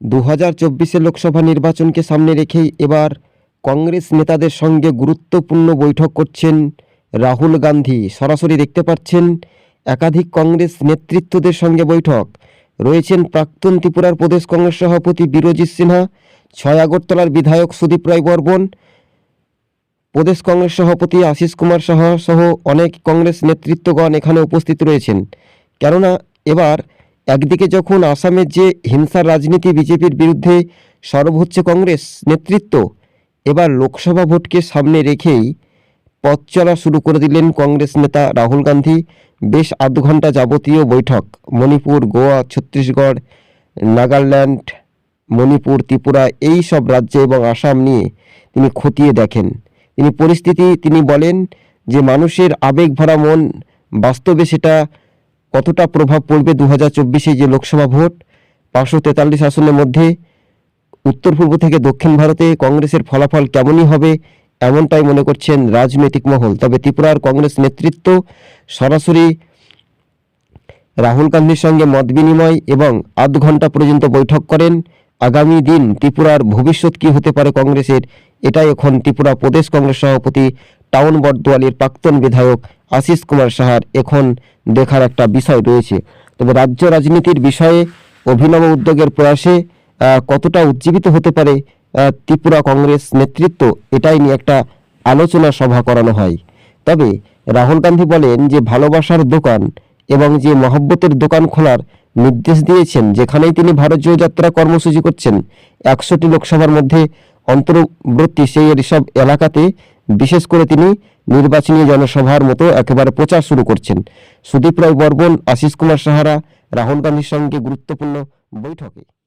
দু হাজার লোকসভা নির্বাচনকে সামনে রেখেই এবার কংগ্রেস নেতাদের সঙ্গে গুরুত্বপূর্ণ বৈঠক করছেন রাহুল গান্ধী। সরাসরি দেখতে পাচ্ছেন একাধিক কংগ্রেস নেতৃত্বদের সঙ্গে বৈঠক। রয়েছেন প্রাক্তন ত্রিপুরার প্রদেশ কংগ্রেস সভাপতি বীরজিৎ সিনহা, ছয় আগরতলার বিধায়ক সুদীপ রায় বর্মন, প্রদেশ কংগ্রেস সভাপতি আশিস কুমার সাহা সহ অনেক কংগ্রেস নেতৃত্বগণ এখানে উপস্থিত রয়েছেন। কেননা, এবার একদিকে যখন আসামের যে হিংসার রাজনীতি বিজেপির বিরুদ্ধে সরব হচ্ছে কংগ্রেস নেতৃত্ব, এবার লোকসভা ভোটকে সামনে রেখেই পথ চলা শুরু করে দিলেন কংগ্রেস নেতা রাহুল গান্ধী। বেশ আধ ঘণ্টা যাবতীয় বৈঠক, মণিপুর, গোয়া, ছত্তিশগড়, নাগাল্যান্ড, মণিপুর, ত্রিপুরা, এই সব রাজ্য এবং আসাম নিয়ে তিনি খতিয়ে দেখেন। তিনি পরিস্থিতি, তিনি বলেন যে মানুষের আবেগ ভরা মন, বাস্তবে সেটা কতটা প্রভাব পড়বে দু হাজার চব্বিশে যে লোকসভা ভোট? পাঁচশো তেতাল্লিশ আসনের মধ্যে উত্তর পূর্ব থেকে দক্ষিণ ভারতে কংগ্রেসের ফলাফল কেমনই হবে এমনটাই মনে করছেন রাজনৈতিক মহল। তবে ত্রিপুরার কংগ্রেস নেতৃত্ব সরাসরি রাহুল গান্ধীর সঙ্গে মত বিনিময় এবং আধ ঘণ্টা পর্যন্ত বৈঠক করেন। আগামী দিন ত্রিপুরার ভবিষ্যৎ কী হতে পারে কংগ্রেসের? এটাই এখন ত্রিপুরা প্রদেশ কংগ্রেস সভাপতি টাউন বটদোয়ালির প্রাক্তন বিধায়ক আশিস কুমার সাহার এখন দেখার একটা বিষয় রয়েছে। তবে রাজ্য রাজনীতির বিষয়ে অভিনব উদ্যোগের প্রয়াসে কতটা উজ্জীবিত হতে পারে ত্রিপুরা কংগ্রেস নেতৃত্ব, এটাই নিয়ে একটা আলোচনা সভা করানো হয়। তবে রাহুল গান্ধী বলেন যে ভালোবাসার দোকান এবং যে মহব্বতের দোকান খোলার নির্দেশ দিয়েছেন, যেখানেই তিনি ভারত জোড়ো যাত্রা কর্মসূচি করছেন, একশোটি লোকসভার মধ্যে অন্তর্বর্তী সেই সব এলাকাতে বিশেষ করে তিনি নির্বাচনী জনসভার মতো একেবারে প্রচার শুরু করছেন। সুদীপ রায় বর্মন, আশিস কুমার সাহারা, রাহুল গান্ধীর সঙ্গে গুরুত্বপূর্ণ বৈঠকে।